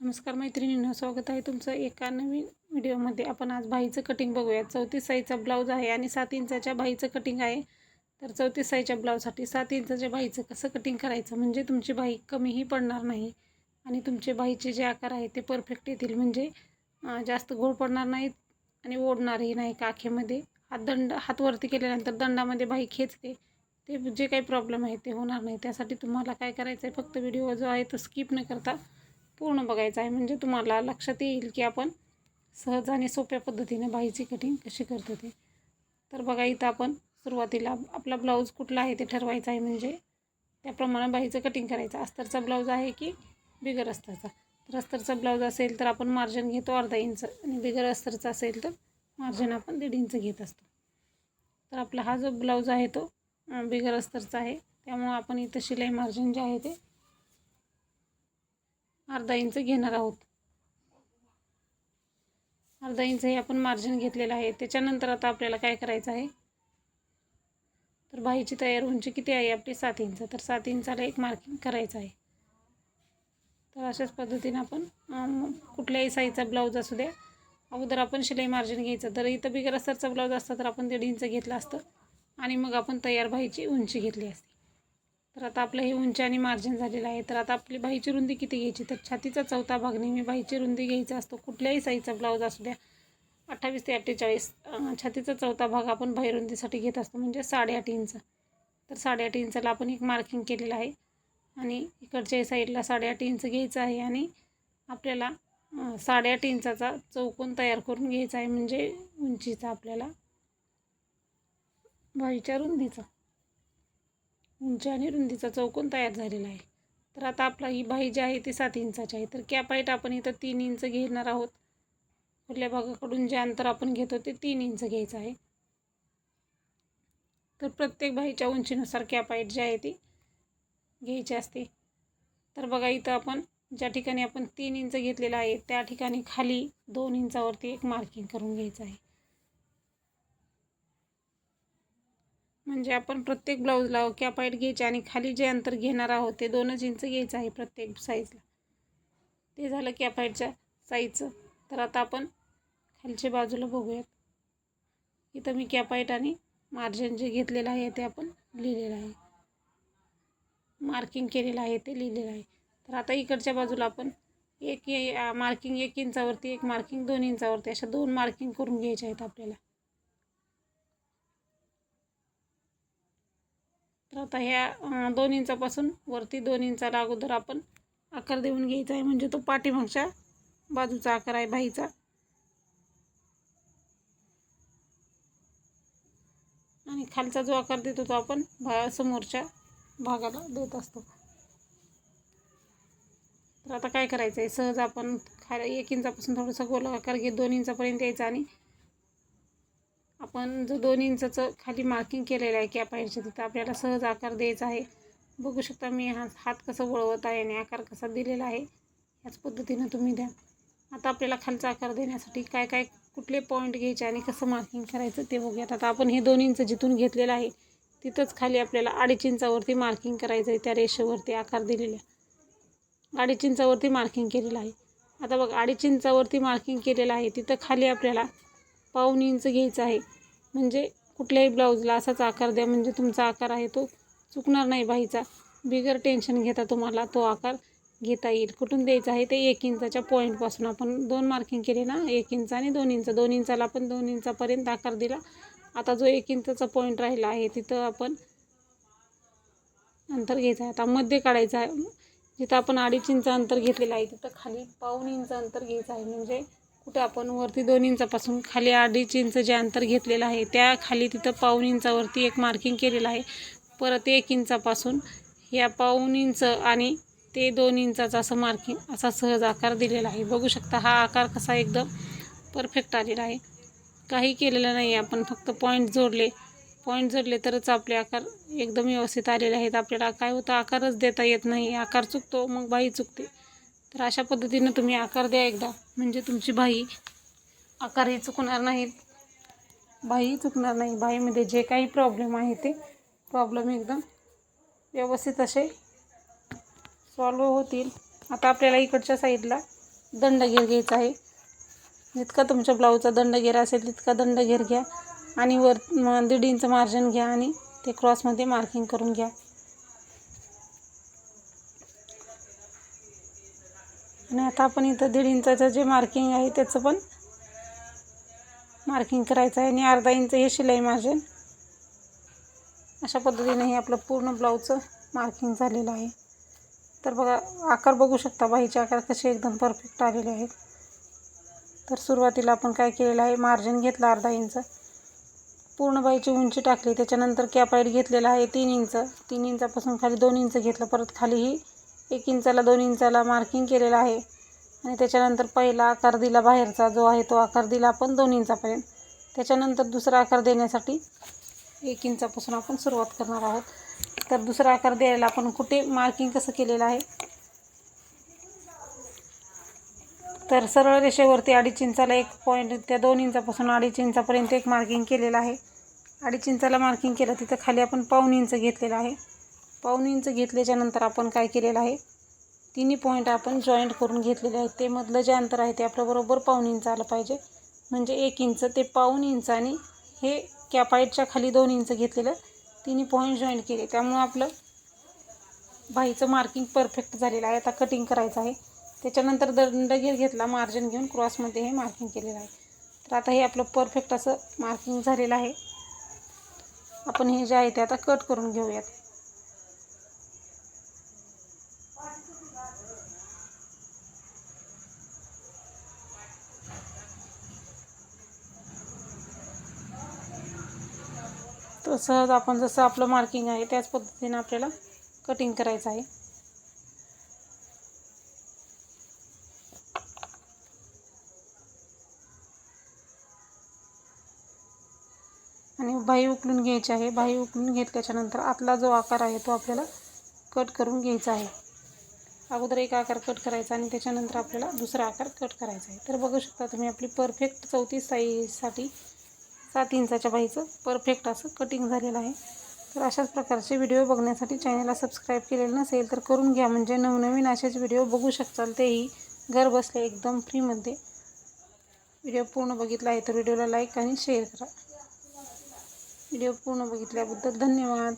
नमस्कार मैत्रिणींनो स्वागत आहे तुमचं एका नवीन व्हिडिओमध्ये. आपण आज बाईचं कटिंग बघूया चौतीस साईजचा ब्लाऊज आहे आणि सात इंचाच्या बाईचं कटिंग आहे. तर चौतीस साईजच्या ब्लाऊजसाठी सात इंचाच्या बाईचं कसं कटिंग करायचं? म्हणजे तुमची बाई कमीही पडणार नाही आणि तुमचे बाईचे जे आकार आहे ते परफेक्ट येतील. म्हणजे जास्त गोड पडणार नाहीत आणि ओढणारही नाही काखेमध्ये. हात दंड हात वरती केल्यानंतर दंडामध्ये बाई खेचते. ते जे काही प्रॉब्लेम आहे ते होणार नाही. त्यासाठी तुम्हाला काय करायचं आहे फक्त व्हिडिओ जो आहे तो स्किप न करता पूर्ण बघायचं आहे. म्हणजे तुम्हाला लक्षात येईल की आपण सहज आणि सोप्या पद्धतीने बाईची कटिंग कशी करतो ते. तर बघा इथं आपण सुरुवातीला आपला ब्लाऊज कुठला आहे ते ठरवायचं आहे. म्हणजे त्याप्रमाणे बाईचं कटिंग करायचं. अस्तरचा ब्लाऊज आहे की बिगर अस्तरचा. तर अस्तरचा ब्लाऊज असेल तर आपण मार्जिन घेतो अर्धा इंच आणि बिगर अस्तरचा असेल तर मार्जिन आपण दीड इंच घेत असतो. तर आपला हा जो ब्लाऊज आहे तो बिगर अस्तरचा आहे. त्यामुळं आपण इथं शिलाई मार्जिन जे आहे ते अर्धा इंच घेणार आहोत. अर्धा इंच हे आपण मार्जिन घेतलेलं आहे. त्याच्यानंतर आता आपल्याला काय करायचं आहे? तर बाहीची तयार उंची किती आहे? आपली सात इंच. तर सात इंचाला एक मार्किंग करायचं आहे. तर अशाच पद्धतीने आपण कुठल्याही साईजचा ब्लाऊज असू द्या. अगोदर आपण शिलाई मार्जिन घ्यायचं. तर इथं बिगर अस्तरचा ब्लाऊज असता तर आपण दीड इंच घेतलं असतं. आणि मग आपण तयार बाहीची उंची घेतली असते. तर आता आपलं हे उंची आणि मार्जिन झालेलं आहे. तर आता आपली बाहीची रुंदी किती घ्यायची? तर छातीचा चौथा भाग नेहमी बाहीची रुंदी घ्यायचा असतो. कुठल्याही साईजचा ब्लाऊज असू द्या. अठ्ठावीस ते अठ्ठेचाळीस छातीचा चौथा भाग आपण बाहेर रुंदीसाठी घेत असतो. म्हणजे साडेआठ इंच. तर साडेआठ इंचाला आपण एक मार्किंग केलेलं आहे. आणि इकडच्या साईडला साडेआठ इंच घ्यायचं आहे. आणि आपल्याला साडेआठ इंचाचा चौकोन तयार करून घ्यायचा आहे. म्हणजे उंचीचा आपल्याला बाईच्या रुंदीचा. उंची आणि रुंदीचा चौकोन तयार झालेला आहे. तर आता आपला ही बाही जी आहे ती सात इंचाची आहे. तर कॅपाईट आपण इथं तीन इंच घेणार आहोत. कुठल्या भागाकडून जे अंतर आपण घेतो ते तीन इंच घ्यायचं आहे. तर प्रत्येक बाहीच्या उंचीनुसार कॅपाईट जी आहे ती घ्यायची असते. तर बघा इथं आपण ज्या ठिकाणी आपण तीन इंच घेतलेलं आहे त्या ठिकाणी खाली दोन इंचावरती एक मार्किंग करून घ्यायचं आहे. म्हणजे आपण प्रत्येक ब्लाऊजला कॅपाईट घ्यायचे आणि खाली जे अंतर घेणार आहोत ते दोनच इंच घ्यायचं आहे प्रत्येक साईजला ते झालं कॅपाईटच्या साईजचं तर आता आपण खालच्या बाजूला बघूयात. इथं मी कॅपाईट आणि मार्जिन जे घेतलेलं आहे ते आपण लिहिलेलं आहे. मार्किंग केलेलं आहे ते लिहिलेलं आहे. तर आता इकडच्या बाजूला आपण एक मार्किंग एक इंचावरती एक मार्किंग दोन इंचावरती अशा दोन मार्किंग करून घ्यायचे आहेत आपल्याला. तर आता ह्या दोन इंचापासून वरती दोन इंचाला अगोदर आपण आकार देऊन घ्यायचा आहे. म्हणजे तो पाठीमागच्या बाजूचा आकार आहे बाईचा आणि खालचा जो आकार देतो तो आपण भा समोरच्या भागाला देत असतो. तर आता काय करायचं आहे सहज आपण खा एक इंचापासून थोडासा गोल आकार घेत दोन इंचापर्यंत यायचा आणि आपण जो दोन इंचाचं खाली मार्किंग केलेलं आहे की कॅपाईटच्या तिथं आपल्याला सहज आकार द्यायचा आहे. बघू शकता मी हा हात कसं वळवत आहे आणि आकार कसा दिलेला आहे. याच पद्धतीनं तुम्ही द्या. आता आपल्याला खालचा आकार देण्यासाठी काय काय कुठले पॉईंट घ्यायचे आणि कसं मार्किंग करायचं ते बघूयात. आता आपण हे दोन इंच जिथून घेतलेलं आहे तिथंच खाली आपल्याला अडीच इंचावरती मार्किंग करायचं आहे त्या रेषेवरती आकार दिलेला. अडीच इंचावरती मार्किंग केलेलं आहे. आता बघ अडीच इंचावरती मार्किंग केलेलं आहे. तिथं खाली आपल्याला पाऊन इंच घ्यायचं आहे. म्हणजे कुठल्याही ब्लाऊजला असाच आकार द्या म्हणजे तुमचा आकार आहे तो चुकणार नाही बाईचा. बिगर टेन्शन घेता तुम्हाला तो आकार घेता येईल. कुठून द्यायचा आहे ते एक इंचाच्या पॉईंटपासून आपण दोन मार्किंग केले ना एक इंच आणि दोन इंच. दोन इंचाला आपण दोन इंचापर्यंत आकार दिला. आता जो एक इंचाचा पॉईंट राहिला आहे तिथं आपण अंतर घ्यायचं आहे. आता मध्य काढायचं आहे. जिथं आपण अडीच इंच अंतर घेतलेलं आहे तिथं खाली पाऊण इंच अंतर घ्यायचं आहे. म्हणजे कुठं आपण वरती दोन इंचापासून खाली अडीच इंच जे अंतर घेतलेलं आहे त्या खाली तिथं पाऊन इंचावरती एक मार्किंग केलेलं आहे. परत एक इंचापासून या पाऊन इंच आणि ते दोन इंचाचं असं मार्किंग असा सहज आकार दिलेला आहे. बघू शकता हा आकार कसा एकदम परफेक्ट आलेला आहे. काही केलेलं नाही आपण फक्त पॉईंट जोडले. पॉईंट जोडले तरच आपले आकार एकदम व्यवस्थित आलेले आहेत. आपल्याला काय होतं आकारच देता येत नाही. आकार चुकतो मग बाई चुकते. तर अशा पद्धतीनं तुम्ही आकार द्या एकदा. म्हणजे तुमची बाई आकारही चुकणार नाहीत बाई चुकणार नाही. बाईमध्ये जे काही प्रॉब्लेम आहे ते प्रॉब्लेम एकदम व्यवस्थित असे सॉल्व होतील. आता आपल्याला इकडच्या साईडला दंडगेर घ्यायचा आहे. जितका तुमच्या ब्लाऊजचा दंडगेर असेल तितका दंडगेर घ्या. आणि वर म- दीड इंच मार्जिन घ्या आणि ते क्रॉसमध्ये मार्किंग करून घ्या. आणि आता आपण इथं दीड इंचाचं जे मार्किंग आहे त्याचं पण मार्किंग करायचं आहे. आणि अर्धा इंच हे शिलाई मार्जिन अशा पद्धतीने हे आपलं पूर्ण ब्लाऊजचं मार्किंग झालेलं आहे. तर बघा आकार बघू शकता बाईचे आकार कसे एकदम परफेक्ट आलेले आहेत. तर सुरुवातीला आपण काय केलेलं आहे मार्जिन घेतलं अर्धा इंच. पूर्ण बाईची उंची टाकली त्याच्यानंतर कॅपाईट घेतलेला आहे तीन इंच. तीन इंचापासून खाली दोन इंच घेतलं परत खालीही एक इंचाला दोन इंचाला मार्किंग केलेलं आहे. आणि त्याच्यानंतर पहिला आकार दिला बाहेरचा जो आहे तो आकार दिला आपण दोन इंचापर्यंत. त्याच्यानंतर दुसरा आकार देण्यासाठी एक इंचापासून आपण सुरुवात करणार आहोत. तर दुसरा आकार द्यायला आपण कुठे मार्किंग कसं केलेलं आहे? तर सरळ रेषेवरती अडीच इंचाला एक पॉईंट त्या दोन इंचापासून अडीच इंचापर्यंत एक मार्किंग केलेलं आहे. अडीच इंचाला मार्किंग केलं तिथं खाली आपण पाऊन इंच घेतलेलं आहे. पाऊन इंच घेतल्याच्यानंतर आपण काय केलेलं आहे? तिन्ही पॉईंट आपण जॉईंट करून घेतलेले आहेत. ते मधलं जे अंतर आहे ते आपलं बरोबर पाऊण इंच आलं पाहिजे. म्हणजे एक इंच ते पाऊण इंच आणि हे कॅपाईटच्या खाली दोन इंच घेतलेलं. तिन्ही पॉईंट जॉईंट केले. त्यामुळं आपलं बाईचं मार्किंग परफेक्ट झालेलं आहे. आता कटिंग करायचं आहे. त्याच्यानंतर दंडगीर घेतला मार्जिन घेऊन क्रॉसमध्ये हे मार्किंग केलेलं आहे. तर आता हे आपलं परफेक्ट असं मार्किंग झालेलं आहे. आपण हे जे आहे ते आता कट करून घेऊयात. तर सहज आपण जसं आपलं मार्किंग आहे त्याच पद्धतीने आपल्याला कटिंग करायचं आहे. आणि बाही उकलून घ्यायची आहे. बाही उकलून घेतल्याच्यानंतर आतला जो आकार आहे तो आपल्याला कट करून घ्यायचा आहे. अगोदर एक आकार कट करायचा आणि त्याच्यानंतर आपल्याला दुसरा आकार कट करायचा आहे. तर बघू शकता तुम्ही आपली परफेक्ट चौतीस साईजसाठी सात इंचाच्या बाईचं परफेक्ट असं कटिंग झालेलं आहे. तर अशाच प्रकारचे व्हिडिओ बघण्यासाठी चॅनलला सबस्क्राईब केलेलं नसेल तर करून घ्या. म्हणजे नवनवीन असेच व्हिडिओ बघू शकताल. तेही घर बसल्या एकदम फ्रीमध्ये व्हिडिओ पूर्ण बघितला आहे तर व्हिडिओला लाईक आणि शेअर करा. व्हिडिओ पूर्ण बघितल्याबद्दल धन्यवाद.